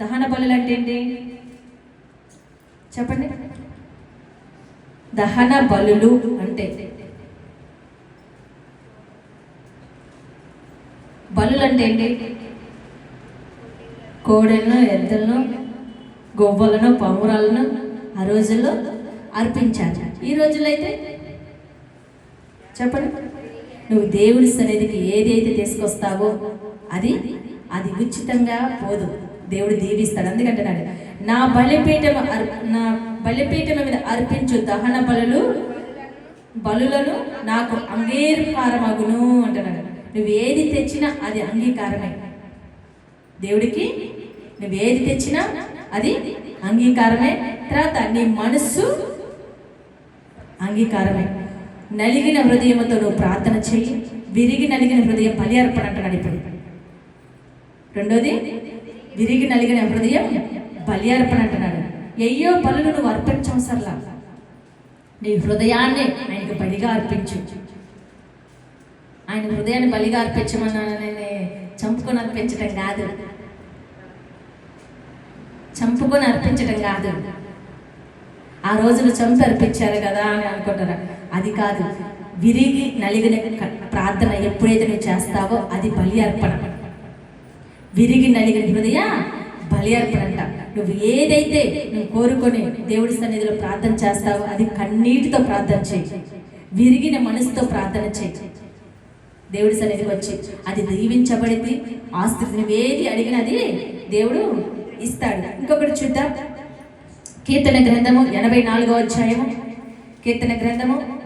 దహన బలులు అంటే ఏంటి చెప్పండి. దహన బలులు అంటే? బలులు అంటే ఏంటి? కోడెలను ఎద్దలను గొవ్వలను పావురాలను ఆ రోజుల్లో అర్పించారు ఈ రోజుల్లో అయితే చెప్పండి. నువ్వు దేవుడి సన్నిధికి ఏదైతే తీసుకొస్తావో అది అది ఉచితంగా పోదు. దేవుడు దీవిస్తాడు. అందుకంటున్నాడు నా బలిపీఠం అర్- నా బలిపీఠం మీద అర్పించు దహన బలులు బలులను నాకు అంగీకారమగును అంటున్నాడు. నువ్వు ఏది తెచ్చినా అది అంగీకారమే. దేవుడికి నువ్వు ఏది తెచ్చినా అది అంగీకారమే. తర్వాత నీ మనస్సు అంగీకారమే. నలిగిన హృదయంతో నువ్వు ప్రార్థన చేయి విరిగి నలిగిన హృదయం బలి అర్పణ అంటున్నాడు ఇప్పుడు. రెండోది విరిగి నలిగిన హృదయం బలి అర్పణ అంటున్నాడు అయ్యో బలులు నువ్వు అర్పించవసరలా నీ హృదయాన్ని ఆయనకు బలిగా అర్పించు. ఆయన హృదయాన్ని బలిగా అర్పించమన్నానని చంపుకొని అర్పించడం కాదు. చంపుకొని అర్పించడం కాదు. ఆ రోజులు చంపి అర్పించారు కదా అని అనుకుంటారా అది కాదు. విరిగి నలిగిన ప్రార్థన ఎప్పుడైతే నువ్వు చేస్తావో అది బలి అర్పణ విరిగి నలిగిన హృదయ బలి అంట నువ్వు ఏదైతే నువ్వు కోరుకొని దేవుడి సన్నిధిలో ప్రార్థన చేస్తావో అది కన్నీటితో ప్రార్థన చేయి. విరిగిన మనసుతో ప్రార్థన చేయి. దేవుడి సన్నిధికి వచ్చి అది దీవించబడింది. ఆస్తి నువ్వేది అడిగినది దేవుడు ఇస్తాడు. ఇంకొకటి చూద్దాం. కీర్తన గ్రంథము ఎనభై నాలుగో అధ్యాయము. కీర్తన గ్రంథము